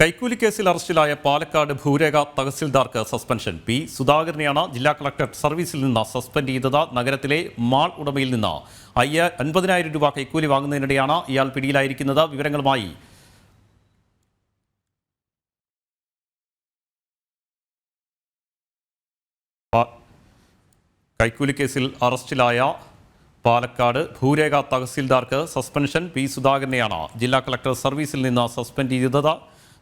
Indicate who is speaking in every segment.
Speaker 1: കൈക്കൂലി കേസിൽ അറസ്റ്റിലായ പാലക്കാട് ഭൂരേഖ തഹസിൽദാർക്ക് സസ്പെൻഷൻ. പി. സുധാകരനെയാണ് ജില്ലാ കളക്ടർ സർവീസിൽ നിന്ന് സസ്പെൻഡ് ചെയ്തത്. നഗരത്തിലെ മാൾ ഉടമയിൽ നിന്ന് അയ്യ അൻപതിനായിരം രൂപ കൈക്കൂലി വാങ്ങുന്നതിനിടെയാണ് ഇയാൾ പിടിയിലായിരിക്കുന്നത്. വിവരങ്ങളുമായി കൈക്കൂലി കേസിൽ അറസ്റ്റിലായ പാലക്കാട് ഭൂരേഖ തഹസിൽദാർക്ക് സസ്പെൻഷൻ. പി. സുധാകരനെയാണ് ജില്ലാ കളക്ടർ സർവീസിൽ നിന്ന് സസ്പെൻഡ് ചെയ്തത്.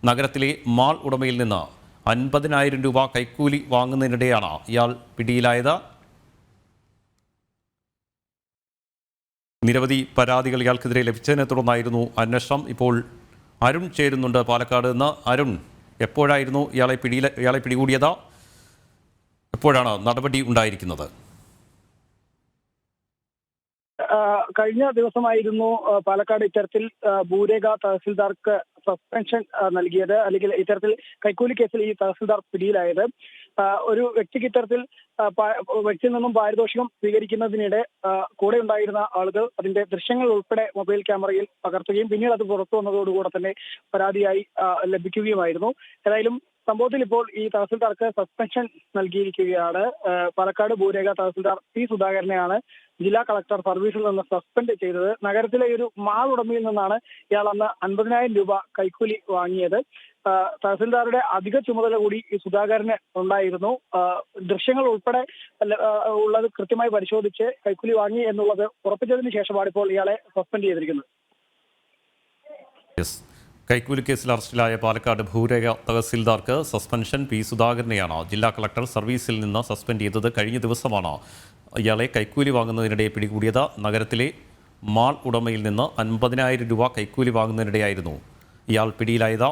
Speaker 1: നഗരത്തിലെ മാൾ ഉടമയിൽ നിന്ന് അൻപതിനായിരം രൂപ കൈക്കൂലി വാങ്ങുന്നതിനിടെയാണ് ഇയാൾ പിടിയിലായത്. നിരവധി പരാതികൾ ഇയാൾക്കെതിരെ ലഭിച്ചതിനെ തുടർന്നായിരുന്നു അന്വേഷണം. ഇപ്പോൾ അരുൺ ചേരുന്നുണ്ട് പാലക്കാട് നിന്ന്. അരുൺ എപ്പോഴായിരുന്നു ഇയാളെ പിടിയിൽ ഇയാളെ പിടികൂടിയത്? എപ്പോഴാണ് നടപടി ഉണ്ടായിരിക്കുന്നത്?
Speaker 2: കഴിഞ്ഞ ദിവസമായിരുന്നു പാലക്കാട് ഇത്തരത്തിൽ ഭൂരേഖ തഹസിൽദാർക്ക് സസ്പെൻഷൻ നൽകിയത്. അല്ലെങ്കിൽ ഇത്തരത്തിൽ കൈക്കൂലി കേസിൽ ഈ തഹസിൽദാർ പിടിയിലായത്. ഒരു വ്യക്തിക്ക് ഇത്തരത്തിൽ വ്യക്തിയിൽ നിന്നും പാരിതോഷികം സ്വീകരിക്കുന്നതിനിടെ കൂടെ ഉണ്ടായിരുന്ന ആളുകൾ അതിന്റെ ദൃശ്യങ്ങൾ ഉൾപ്പെടെ മൊബൈൽ ക്യാമറയിൽ പകർത്തുകയും പിന്നീട് അത് പുറത്തു വന്നതോടുകൂടെ തന്നെ പരാതിയായി ലഭിക്കുകയുമായിരുന്നു. ഏതായാലും സംഭവത്തിൽ ഇപ്പോൾ ഈ തഹസിൽദാർക്ക് സസ്പെൻഷൻ നൽകിയിരിക്കുകയാണ്. പാലക്കാട് ഭൂരേഖ തഹസിൽദാർ പി സുധാകരനെയാണ് ജില്ലാ കളക്ടർ സർവീസിൽ നിന്ന് സസ്പെൻഡ് ചെയ്തത്. നഗരത്തിലെ ഒരു മാൾ ഉടമയിൽ നിന്നാണ് ഇയാൾ അന്ന് അൻപതിനായിരം രൂപ കൈക്കൂലി വാങ്ങിയത്. തഹസിൽദാരുടെ അധിക ചുമതല കൂടി ഈ സുധാകരന് ഉണ്ടായിരുന്നു. ദൃശ്യങ്ങൾ ഉൾപ്പെടെ ഉള്ളത് കൃത്യമായി പരിശോധിച്ച് കൈക്കൂലി വാങ്ങി എന്നുള്ളത് ഉറപ്പിച്ചതിന് ശേഷമാണ് ഇപ്പോൾ ഇയാളെ സസ്പെൻഡ് ചെയ്തിരിക്കുന്നത്.
Speaker 1: കൈക്കൂലി കേസിൽ അറസ്റ്റിലായ പാലക്കാട് ഭൂരേഖ തഹസിൽദാർക്ക് സസ്പെൻഷൻ പി സുധാകരനെയാണ് ജില്ലാ കളക്ടർ സർവീസിൽ നിന്ന് സസ്പെൻഡ് ചെയ്തത് കഴിഞ്ഞ ദിവസമാണ്. ഇയാളെ കൈക്കൂലി വാങ്ങുന്നതിനിടെ പിടികൂടിയത് നഗരത്തിലെ മാൾ ഉടമയിൽ നിന്ന് അൻപതിനായിരം രൂപ കൈക്കൂലി വാങ്ങുന്നതിനിടെയായിരുന്നു. ഇയാൾ പിടിയിലായത്